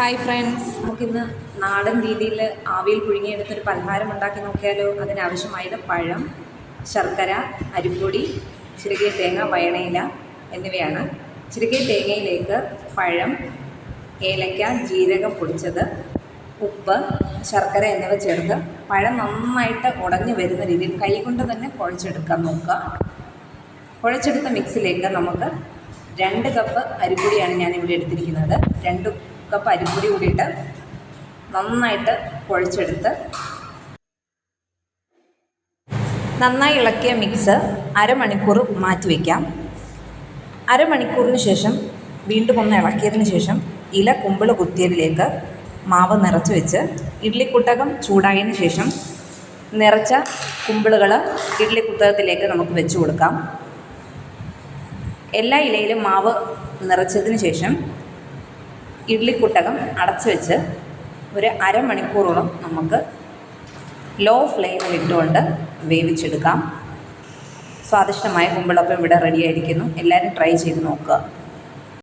Hi friends നമുക്കിന്ന് നാടൻ രീതിയിൽ ആവിയിൽ പുഴുങ്ങിയെടുത്തൊരു പലഹാരം ഉണ്ടാക്കി നോക്കിയാലോ? അതിനാവശ്യമായത് പഴം ശർക്കര അരിപ്പൊടി ചിരകിയ തേങ്ങ വയണയില എന്നിവയാണ്. ചിരകിയ തേങ്ങയിലേക്ക് പഴം ഏലക്ക ജീരകം പൊടിച്ചത് ഉപ്പ് ശർക്കര എന്നിവ ചേർത്ത് പഴം നന്നായിട്ട് ഉടഞ്ഞു വരുന്ന രീതിയിൽ കൈകൊണ്ട് തന്നെ കുഴച്ചെടുക്കാൻ നോക്കുക. കുഴച്ചെടുത്ത മിക്സിലേക്ക് നമുക്ക് രണ്ട് കപ്പ് അരിപ്പൊടിയാണ് ഞാൻ ഇവിടെ എടുത്തിരിക്കുന്നത്. രണ്ട് കപ്പ് അരിപ്പൊടി കൂടിയിട്ട് നന്നായിട്ട് കുഴച്ചെടുത്ത് നന്നായി ഇളക്കിയ മിക്സ് അരമണിക്കൂർ മാറ്റി വയ്ക്കാം അരമണിക്കൂറിന് ശേഷം വീണ്ടും ഒന്ന് ഇളക്കിയതിന് ശേഷം ഇല കുമ്പിൾ കുത്തിയതിലേക്ക് മാവ് നിറച്ച് വെച്ച് ഇഡ്ലിക്കുട്ടകം ചൂടായതിന് ശേഷം നിറച്ച കുമ്പിളുകൾ ഇഡ്ലിക്കുട്ടകത്തിലേക്ക് നമുക്ക് വെച്ച് കൊടുക്കാം. എല്ലാ ഇലയിലും മാവ് നിറച്ചതിന് ശേഷം ഇഡ്ലിക്കുട്ടകം അടച്ചു വെച്ച് ഒരു അരമണിക്കൂറോളം നമുക്ക് ലോ ഫ്ലെയിമിൽ ഇട്ടുകൊണ്ട് വേവിച്ചെടുക്കാം. സ്വാദിഷ്ടമായ കുമ്പിളപ്പം ഇവിടെ റെഡിയായിരിക്കുന്നു എല്ലാവരും ട്രൈ ചെയ്ത് നോക്കുക.